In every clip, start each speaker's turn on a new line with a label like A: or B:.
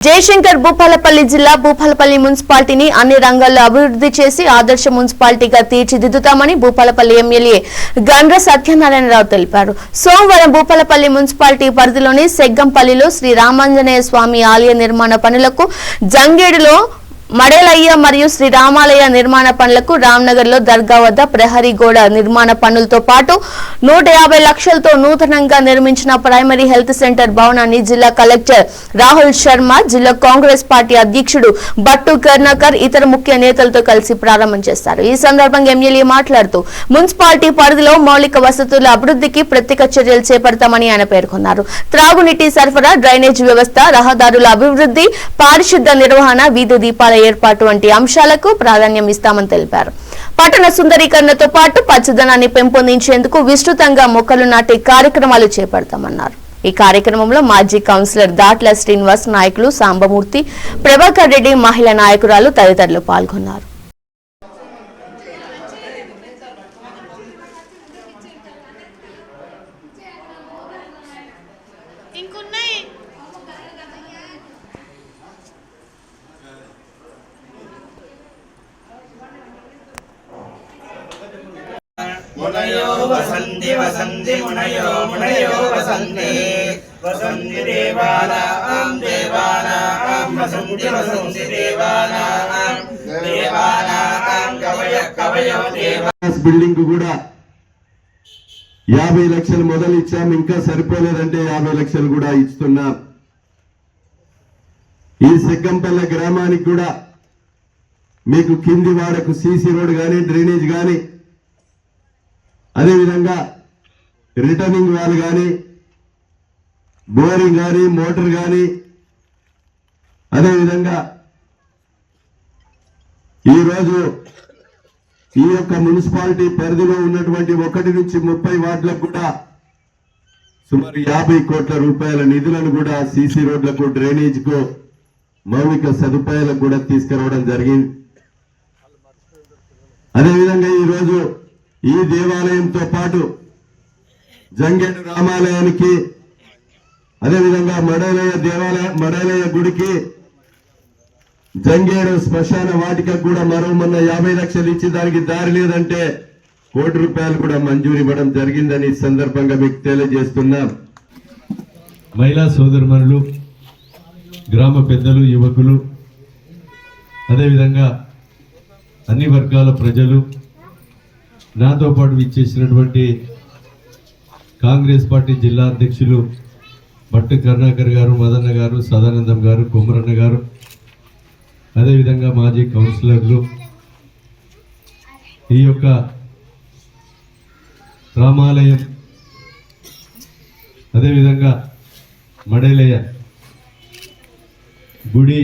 A: జయశంకర్ భూపాలపల్లి జిల్లా భూపాలపల్లి మున్సిపాలిటీని అన్ని రంగాల్లో అభివృద్ధి చేసి ఆదర్శ మున్సిపాలిటీగా తీర్చిదిద్దుతామని భూపాలపల్లి ఎమ్మెల్యే గండ్ర సత్యనారాయణరావు తెలిపారు. సోమవారం భూపాలపల్లి మున్సిపాలిటీ పరిధిలోని సెగ్గంపల్లిలో శ్రీ రామాంజనేయ స్వామి ఆలయ నిర్మాణ పనులకు జంగేడులో మడేలయ్య మరియు శ్రీ రామాలయ నిర్మాణ పనులకు రామ్నగర్లో దర్గా వద్ద ప్రహరీ గోడ నిర్మాణ పనులతో పాటు నూట యాభై లక్షలతో నూతనంగా నిర్మించిన ప్రైమరీ హెల్త్ సెంటర్ భవనాన్ని జిల్లా కలెక్టర్ రాహుల్ శర్మ జిల్లా కాంగ్రెస్ పార్టీ అధ్యక్షుడు బట్టు కర్ణాకర్ ఇతర ముఖ్య నేతలతో కలిసి ప్రారంభం చేస్తారు. ఈ సందర్భంగా ఎమ్మెల్యే మాట్లాడుతూ మున్సిపాలిటీ పరిధిలో మౌలిక వసతుల అభివృద్ధికి ప్రత్యేక చర్యలు చేపడతామని ఆయన పేర్కొన్నారు. త్రాగునీటి సరఫరా డ్రైనేజ్ వ్యవస్థ రహదారుల అభివృద్ధి పారిశుద్ధ నిర్వహణ వీధి దీపాల ఏర్పాటు వంటి అంశాలకు ప్రాధాన్యం ఇస్తామని తెలిపారు. పట్టణ సుందరీకరణతో పాటు పచ్చదనాన్ని పెంపొందించేందుకు విస్తృతంగా మొక్కలు నాటే కార్యక్రమాలు చేపడతామన్నారు. ఈ కార్యక్రమంలో మాజీ కౌన్సిలర్ దాట్ల శ్రీనివాస్ నాయకులు సాంబమూర్తి ప్రభాకర్ రెడ్డి మహిళా నాయకురాలు తదితరులు పాల్గొన్నారు.
B: मुनयो वसन्ति वसन्ति मुनयो मुनयो वसन्ति वसन्ति देवानां देवानां वसन्ति वसन्ति देवानां देवानां कवय कवयो देवा
C: క్లాస్ బిల్డింగ్ కూడా యాభై లక్షలు మొదలు ఇచ్చాం ఇంకా సరిపోలేదంటే యాభై లక్షలు కూడా ఇస్తున్నాం ఈ సెగ్గంపల్లె గ్రామానికి కూడా మీకు కింది వాడకు సీసీ రోడ్ కానీ డ్రైనేజ్ కానీ అదేవిధంగా రిటర్నింగ్ వాళ్ళు కానీ బోరింగ్ కానీ మోటార్ కానీ అదేవిధంగా ఈరోజు ఈ యొక్క మున్సిపాలిటీ పరిధిలో ఉన్నటువంటి ఒకటి నుంచి ముప్పై వార్డులకు కూడా సుమారు యాభై కోట్ల రూపాయల నిధులను కూడా సీసీ రోడ్లకు డ్రైనేజ్కు మౌలిక సదుపాయాలకు కూడా తీసుకురావడం జరిగింది. అదేవిధంగా ఈ రోజు ఈ దేవాలయంతో పాటు జంగేడు రామాలయానికి అదేవిధంగా మడలయ దేవాలయ మడలయ గుడికి జంగేడు శ్మశాన వాటిక కూడా మరో మొన్న యాభై లక్షలు ఇచ్చి దానికి దారి లేదంటే కోటి రూపాయలు కూడా మంజూరు ఇవ్వడం జరిగిందని ఈ సందర్భంగా మీకు తెలియజేస్తున్నాం.
D: మహిళా సోదరుమణులు గ్రామ పెద్దలు యువకులు అదేవిధంగా అన్ని వర్గాల ప్రజలు నాతో పాటు విచ్చేసినటువంటి కాంగ్రెస్ పార్టీ జిల్లా అధ్యక్షులు భట్టు కరుణాకర్ గారు మదన్న గారు సదానందం గారు కుమరన్న గారు అదేవిధంగా మాజీ కౌన్సిలర్లు. ఈ యొక్క రామాలయం అదేవిధంగా మడేలయ్య గుడి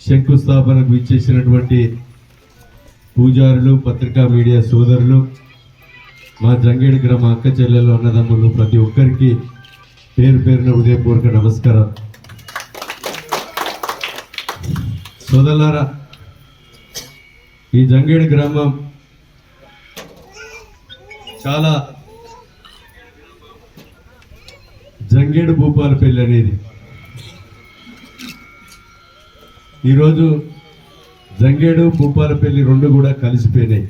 D: శంకుస్థాపనకు ఇచ్చేసినటువంటి పూజారులు పత్రికా మీడియా సోదరులు మా జంగేడి గ్రామ అక్క చెల్లెలు అన్నదమ్ములు ప్రతి ఒక్కరికి పేరు పేరున ఉదయపూర్వక నమస్కారం సోదరులారా ఈ జంగేడి గ్రామం చాలా జంగేడు భూపాలపల్లి అనేది. ఈరోజు జంగేడు భూపాలపల్లి రెండు కూడా కలిసిపోయినాయి.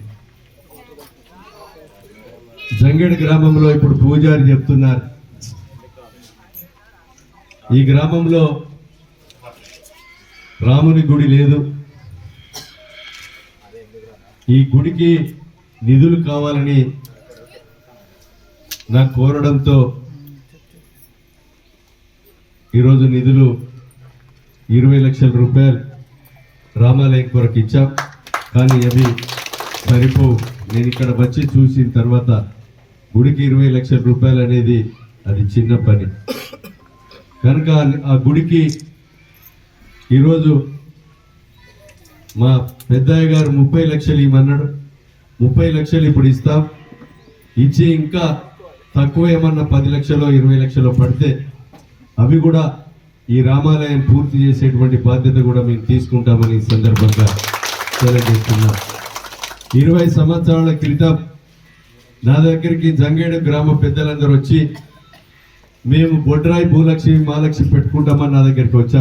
D: జంగేడు గ్రామంలో ఇప్పుడు పూజారి చెప్తున్నారు. ఈ గ్రామంలో రాముని గుడి లేదు. ఈ గుడికి నిధులు కావాలని నాకు కోరడంతో ఈరోజు నిధులు ఇరవై లక్షల రూపాయలు రామాలయం కొరకు ఇచ్చాం. కానీ అవి సరిపో నేను ఇక్కడ వచ్చి చూసిన తర్వాత గుడికి ఇరవై లక్షల రూపాయలు అనేది అది చిన్న పని. కనుక ఆ గుడికి ఈరోజు మా పెద్దయ్య గారు ముప్పై లక్షలు ఇవ్వమన్నాడు. ముప్పై లక్షలు ఇప్పుడు ఇస్తాం. ఇచ్చి ఇంకా తక్కువ ఏమన్నా పది లక్షలు ఇరవై లక్షలు పడితే అవి కూడా ఈ రామాలయం పూర్తి చేసేటువంటి బాధ్యత కూడా మేము తీసుకుంటామని ఈ సందర్భంగా తెలియజేస్తున్నాం. ఇరవై సంవత్సరాల క్రితం నా దగ్గరికి జంగేడు గ్రామ పెద్దలందరూ వచ్చి మేము బొడ్రాయి భూలక్ష్మి మహాలక్ష్మి పెట్టుకుంటామని నా దగ్గరికి వచ్చారు.